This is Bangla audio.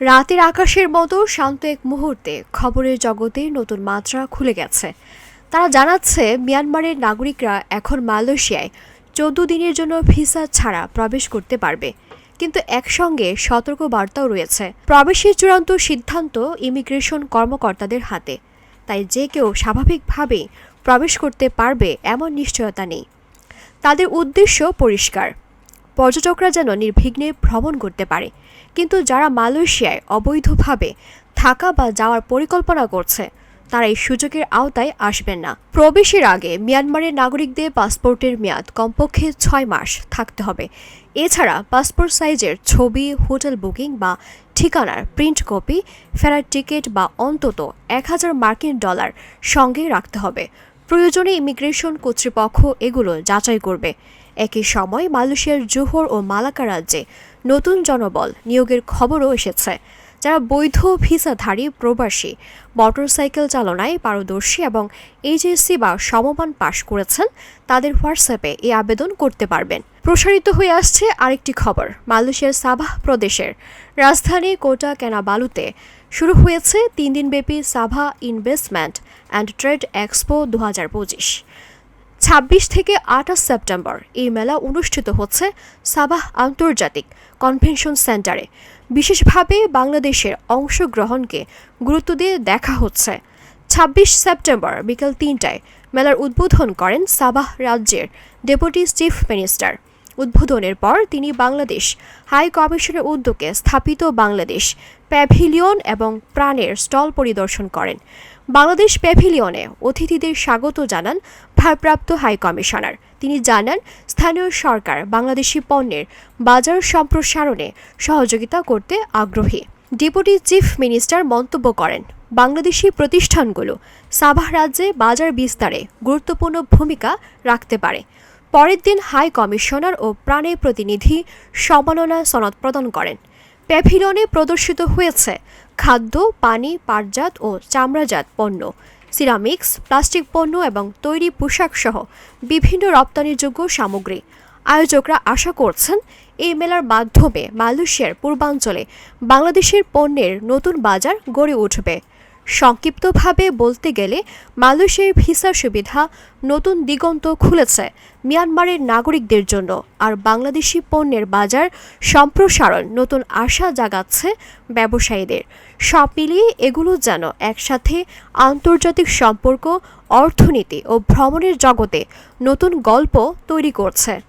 রাতের আকাশের মতো শান্ত এক মুহূর্তে খবরের জগতে নতুন মাত্রা খুলে গেছে। তারা জানাচ্ছে, মিয়ানমারের নাগরিকরা এখন মালয়েশিয়ায় চোদ্দ দিনের জন্য ভিসা ছাড়া প্রবেশ করতে পারবে। কিন্তু একসঙ্গে সতর্ক বার্তাও রয়েছে। প্রবেশের চূড়ান্ত সিদ্ধান্ত ইমিগ্রেশন কর্মকর্তাদের হাতে। তাই যে কেউ স্বাভাবিকভাবেই প্রবেশ করতে পারবে এমন নিশ্চয়তা নেই। তাদের উদ্দেশ্য পরিষ্কার। পর্যটকরা যেন নির্বিঘ্নে ভ্রমণ করতে পারে। কিন্তু যারা মালয়েশিয়ায় অবৈধভাবে থাকা বা যাওয়ার পরিকল্পনা করছে, তারা এই সুযোগের আওতায় আসবেন না। প্রবেশের আগে মিয়ানমারের নাগরিকদের পাসপোর্টের মেয়াদ কমপক্ষে ছয় মাস থাকতে হবে। এছাড়া পাসপোর্ট সাইজের ছবি, হোটেল বুকিং বা ঠিকানার প্রিন্ট কপি, ফেরার টিকিট বা অন্তত এক হাজার মার্কিন ডলার সঙ্গে রাখতে হবে। প্রয়োজনে ইমিগ্রেশন কর্তৃপক্ষ এগুলো যাচাই করবে। একই সময় মালয়েশিয়ার জোহর ও মালাকা রাজ্যে নতুন জনবল নিয়োগের খবরও এসেছে। যারা বৈধ ভিসাধারী প্রবাসী, মোটরসাইকেল চালনায় পারদর্শী এবং এইচএসসি বা সমমান পাশ করেছেন, তাদের হোয়াটসঅ্যাপে এই আবেদন করতে পারবেন। প্রসারিত হয়ে আসছে আরেকটি খবর, মালয়েশিয়ার সাবাহ প্রদেশের রাজধানী কোটা কেনাবালুতে শুরু হয়েছে তিন দিনব্যাপী Savar investment and trade expo দু হাজার পঁচিশ। হাজার পঁচিশ ছাব্বিশ থেকে আঠাশ সেপ্টেম্বর এই মেলা অনুষ্ঠিত হচ্ছে সাবাহ আন্তর্জাতিক কনভেনশন সেন্টারে। বিশেষভাবে বাংলাদেশের অংশগ্রহণকে গুরুত্ব দিয়ে দেখা হচ্ছে। ছাব্বিশ সেপ্টেম্বর বিকেল তিনটায় মেলার উদ্বোধন করেন সাবাহ রাজ্যের ডেপুটি চিফ মিনিস্টার উদ্বোধনের পর তিনি বাংলাদেশ হাই কমিশনের উদ্যোগে স্থাপিত বাংলাদেশ প্যাভিলিয়ন এবং প্রাণের স্টল পরিদর্শন করেন। বাংলাদেশ প্যাভিলিয়নে অতিথিদের স্বাগত জানান ভারপ্রাপ্ত হাই কমিশনার। তিনি জানান, স্থানীয় সরকার বাংলাদেশি পণ্যের বাজার সম্প্রসারণে সহযোগিতা করতে আগ্রহী। ডেপুটি চিফ মিনিস্টার মন্তব্য করেন, বাংলাদেশি প্রতিষ্ঠানগুলো সাভাহ রাজ্যে বাজার বিস্তারে গুরুত্বপূর্ণ ভূমিকা রাখতে পারে। পরের দিন হাই কমিশনার ও প্রাণের প্রতিনিধি সম্মাননা সনদ প্রদান করেন। প্যাভিলিয়নে প্রদর্শিত হয়েছে খাদ্য, পানি, পাটজাত ও চামড়াজাত পণ্য, সিরামিক্স, প্লাস্টিক পণ্য এবং তৈরি পোশাক সহ বিভিন্ন রপ্তানিযোগ্য সামগ্রী। আয়োজকরা আশা করছেন এই মেলার মাধ্যমে মালয়েশিয়ার পূর্বাঞ্চলে বাংলাদেশের পণ্যের নতুন বাজার গড়ে উঠবে। সংক্ষিপ্তভাবে বলতে গেলে মালয়েশিয়ার ভিসা সুবিধা নতুন দিগন্ত খুলেছে মিয়ানমারের নাগরিকদের জন্য। আর বাংলাদেশি পণ্যের বাজার সম্প্রসারণ নতুন আশা জাগাচ্ছে ব্যবসায়ীদের। সব মিলিয়ে এগুলো যেন একসাথে আন্তর্জাতিক সম্পর্ক, অর্থনীতি ও ভ্রমণের জগতে নতুন গল্প তৈরি করছে।